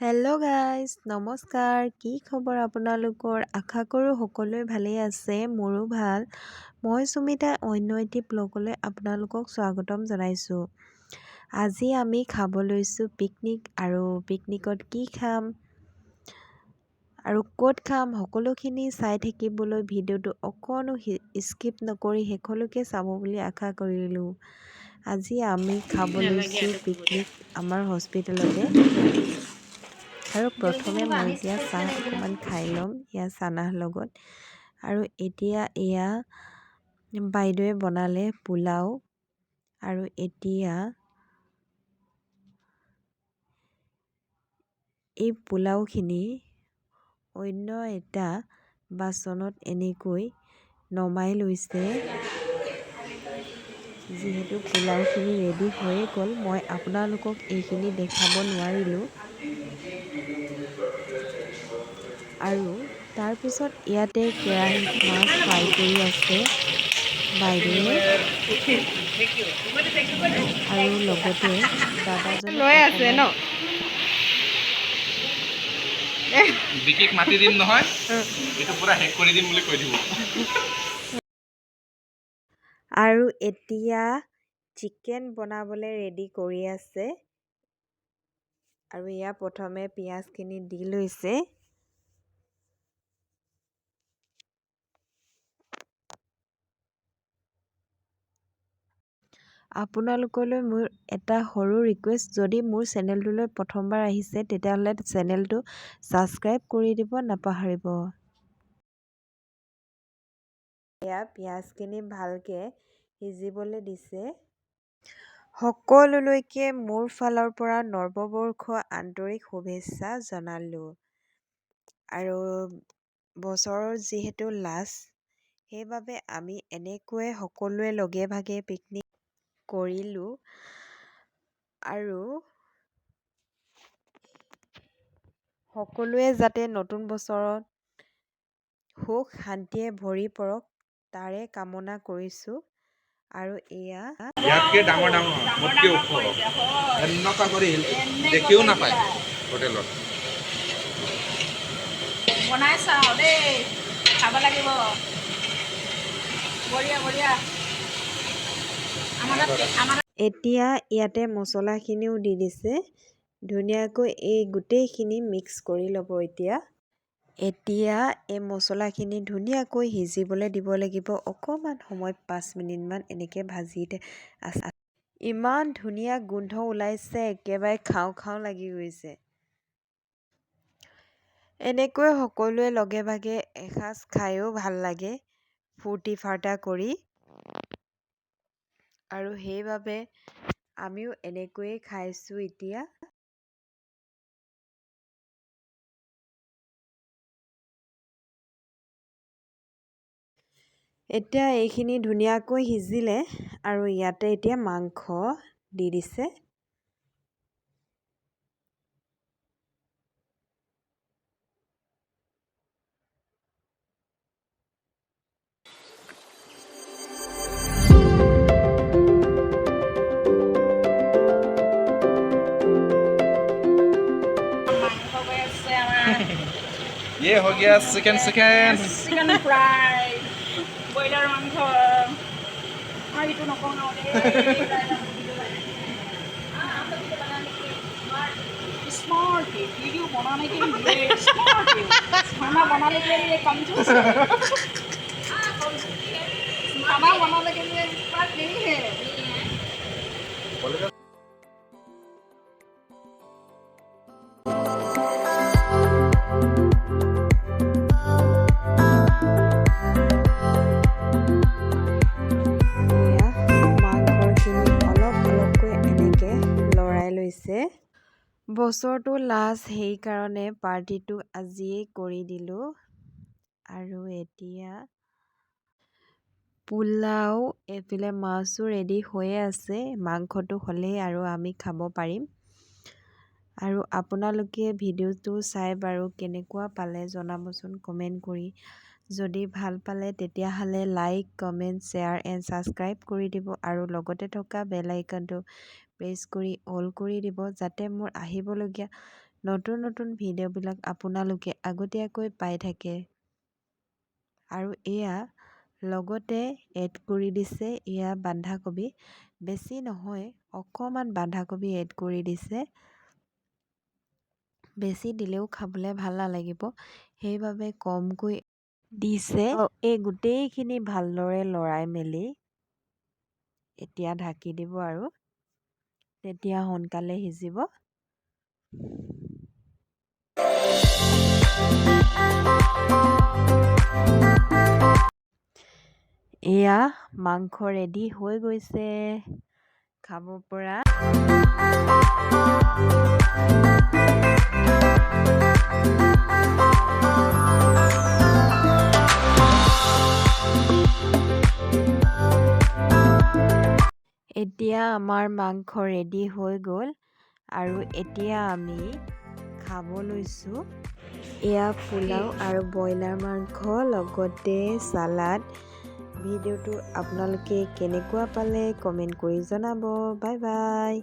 Hello guys নমস্কাৰ। কি খবৰ আপোনালোকৰ? আশা কৰোঁ সকলোৱে ভালেই আছে মোৰো ভাল। মই সুমিতা অন্য এটি ব্লগলৈ আপোনালোকক স্বাগতম জনাইছোঁ। আজি আমি খাব লৈছোঁ পিকনিক আৰু পিকনিকত কি খাম আৰু ক'ত খাম সকলোখিনি চাই থাকিবলৈ ভিডিঅ'টো অকণো স্কিপ নকৰি শেষলৈকে চাব বুলি আশা কৰিলোঁ। আজি আমি খাব লৈছোঁ পিকনিক আমাৰ হস্পিটেলতে। আৰু প্ৰথমে মই এতিয়া চাহ অকণমান খাই ল'ম ইয়াৰ চানাৰ লগত। আৰু এতিয়া এয়া বাইদেৱে বনালে পোলাও আৰু এতিয়া এই পোলাওখিনি অন্য এটা বাচনত এনেকৈ নমাই লৈছে। যিহেতু পোলাওখিনি ৰেডি হৈয়ে গ'ল মই আপোনালোকক এইখিনি দেখাব নোৱাৰিলোঁ। আৰু তাৰপিছত ইয়াতে কেৰাহীত মাছ ফ্ৰাই কৰি আছে বাইদেৱে। আৰু লগতে দাদাজনে লৈ আছে ন? বিকিক মাতি দিম নহয়। এইটো পুৰা শেষ কৰি দিম বুলি কৈ দিব। আৰু এতিয়া চিকেন বনাবলৈ ৰেডি কৰি আছে। আৰু ইয়াৰ প্ৰথমে পিঁয়াজখিনি দি লৈছে। আপোনালোকলৈ মোৰ এটা সৰু ৰিকুৱেষ্ট যদি মোৰ চেনেলটোলৈ প্ৰথমবাৰ আহিছে তেতিয়াহ'লে চেনেলটো ছাবস্ক্ৰাইব কৰি দিব নাপাহৰিব। এয়া পিঁয়াজখিনি ভালকৈ সিজিবলৈ দিছে। সকলোলৈকে মোৰ ফালৰ পৰা নৱবৰ্ষ আন্তৰিক শুভেচ্ছা জনালোঁ। আৰু বছৰৰ যিহেতু লাষ্ট সেইবাবে আমি এনেকৈয়ে সকলোৱে লগে ভাগে পিকনিক কৰিলোঁ। আৰু সকলোৱে যাতে নতুন বছৰত সুখ শান্তিয়ে ভৰি পৰক তাৰে কামনা কৰিছোঁ। আৰু এয়া ইয়াতকৈ ডাঙৰ ডাঙৰ মোতকৈ ওখ। এনেকুৱা কৰিল দেখিও নাপায় হোটেলত। বনাই চাওঁ দেই খাব লাগিব। বঢ়িয়া বঢ়িয়া। এতিয়া ইয়াতে মছলাখিনিও দি দিছে। ধুনীয়াকৈ এই গোটেইখিনি মিক্স কৰি ল'ব এতিয়া। এতিয়া এই মছলাখিনি ধুনীয়াকৈ সিজিবলৈ দিব লাগিব। অকণমান সময় পাঁচ মিনিটমান এনেকৈ ভাজি ইমান ধুনীয়া গোন্ধ ওলাইছে একেবাৰে খাওঁ খাওঁ লাগি গৈছে। এনেকৈ সকলোৱে লগে ভাগে এসাঁজ খায়ো ভাল লাগে ফূৰ্তি ফাৰ্তা কৰি। আৰু সেইবাবে আমিও এনেকৈয়ে খাইছোঁ এতিয়া। এতিয়া এইখিনি ধুনীয়াকৈ সিজিলে আৰু ইয়াতে এতিয়া মাংস দি দিছে। আমাৰ। ইয়ে হৈ গিয়া chicken chicken chicken fry broiler মাংস মই এইটো নকওঁ ন स्मार्ट है वीडियो बनाने के लिए स्मार्ट है खाना बनाने के लिए कंजूस है खाना बनाने के लिए एक्सपर्ट नहीं है বছৰটো লাষ্ট সেইকাৰণে পাৰ্টিটো আজিয়েই কৰি দিলোঁ। আৰু এতিয়া পোলাও এইফালে মাছো ৰেডি হৈয়ে আছে মাংসটো হ'লেই আৰু আমি খাব পাৰিম। আৰু আপোনালোকে ভিডিঅ'টো চাই বাৰু কেনেকুৱা পালে জনাবচোন কমেণ্ট কৰি। যদি ভাল পালে তেতিয়াহ'লে like comment share and subscribe কৰি দিব আৰু লগতে থকা বেল আইকনটো প্ৰেছ কৰি অল কৰি দিব যাতে মোৰ আহিবলগীয়া নতুন নতুন ভিডিঅ'বিলাক আপোনালোকে আগতীয়াকৈ পাই থাকে। আৰু এয়া লগতে এড কৰি দিছে এয়া বন্ধাকবি। বেছি নহয় অকণমান বন্ধাকবি এড কৰি দিছে। বেছি দিলেও খাবলৈ ভাল নালাগিব সেইবাবে কমকৈ দিছে। এই গোটেইখিনি ভালদৰে লৰাই মেলি এতিয়া ঢাকি দিব আৰু। তেতিয়া সোনকালে সিজিব। এয়া মাংস ৰেডি হৈ গৈছে। খাব পৰা। এতিয়া আমাৰ মাংস ৰেডি হৈ গ'ল আৰু এতিয়া আমি খাব লৈছোঁ এয়া পোলাও আৰু ব্ৰইলাৰ মাংস লগতে চালাড। ভিডিঅ'টো আপোনালোকে কেনেকুৱা পালে কমেণ্ট কৰি জনাব। Bye bye.